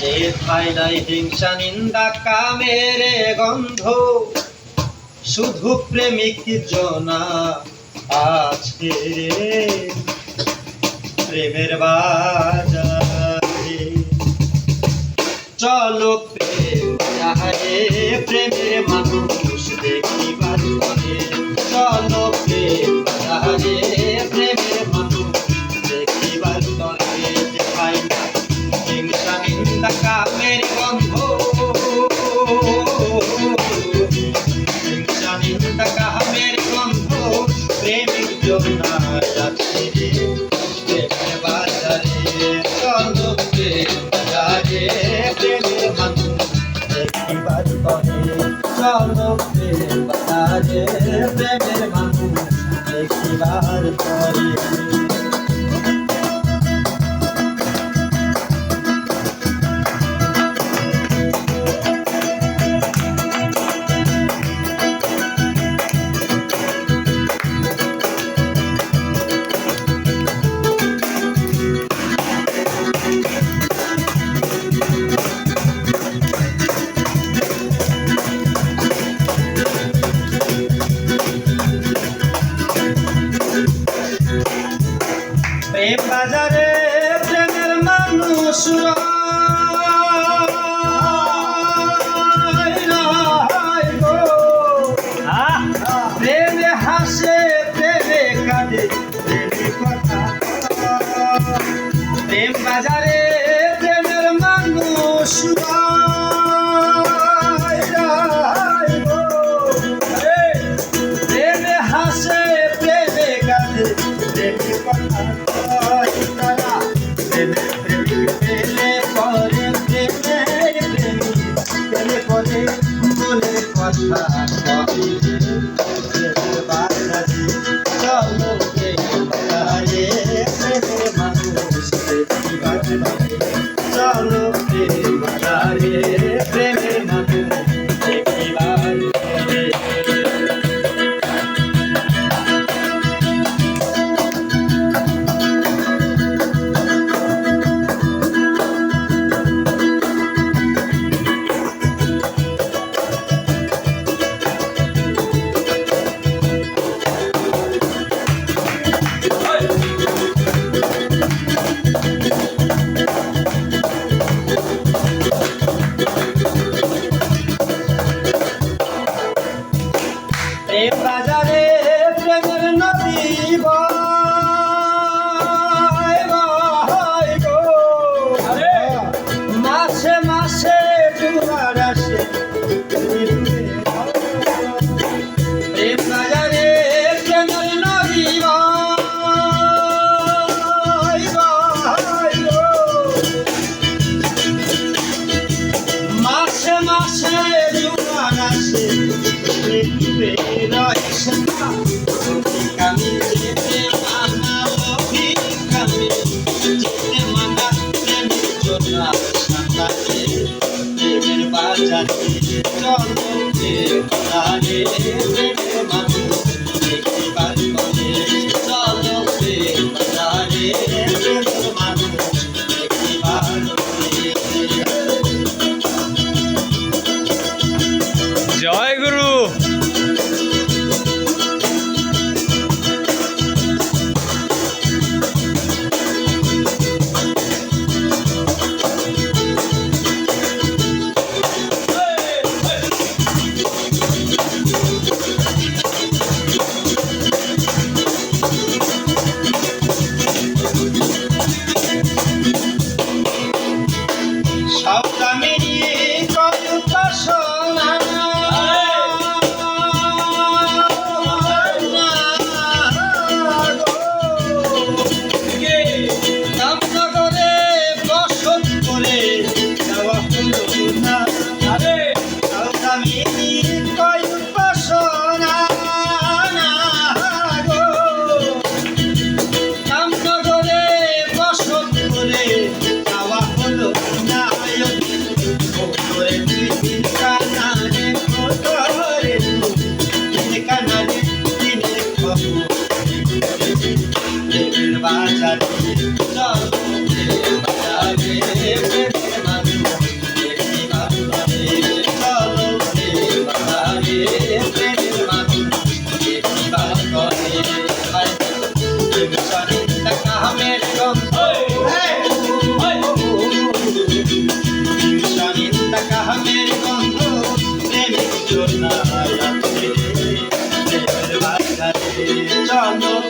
যে ঠাই নাই হিংসা, নিন্দা কামের গন্ধ। শুধু প্রেমিক জনা আছে প্রেমের বাজারে। চলো প্রেম প্রেমের মানুষ। 是啊。জানি চলো রে You know.